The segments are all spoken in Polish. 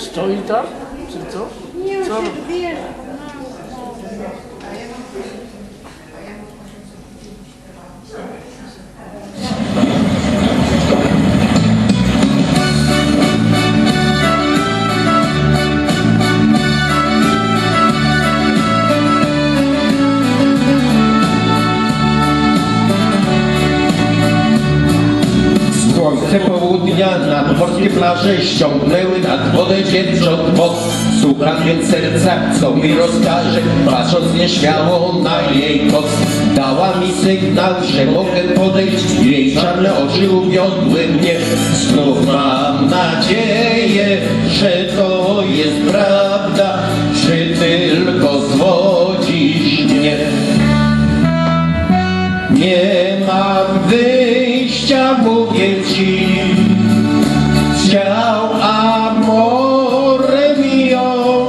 Stoi tam? Czy co? Nie, Co? Słońce południa nad morskie plaże ściągnęły nad wodę dziewcząt moc. Słucham więc serca, co mi rozkaże, patrząc nieśmiało na jej koc. Dała mi sygnał, że mogę podejść, jej czarne oczy uwiodły mnie. Znów mam nadzieję, że to jest prawda, czy tylko zwodzisz mnie. Nie mam wyjścia, mówię ci. Chciał amore mio.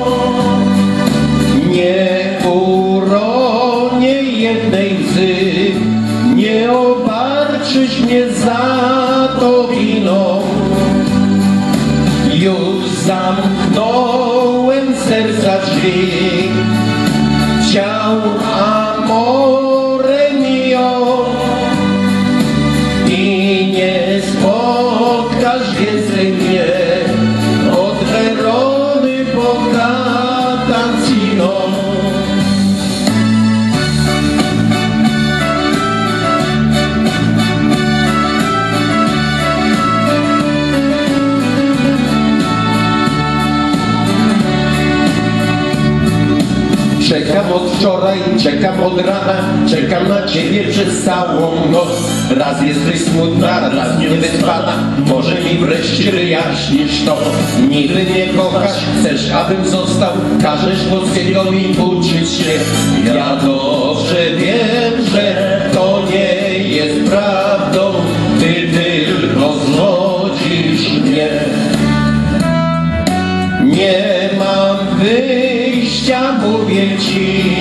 Nie uronię jednej łzy. Nie obarczysz mnie za to wino. Już zamknąłem serca drzwi. Chciał amore Lord. Czekam od wczoraj, czekam od rana, czekam na ciebie przez całą noc. Raz jesteś smutna, raz niewyspana, może mi wreszcie wyjaśnisz to. Niby nie kochasz, chcesz abym został, każesz polskiego mi uczyć się. Ja dobrze mam wyjścia, mówię ci. Chciał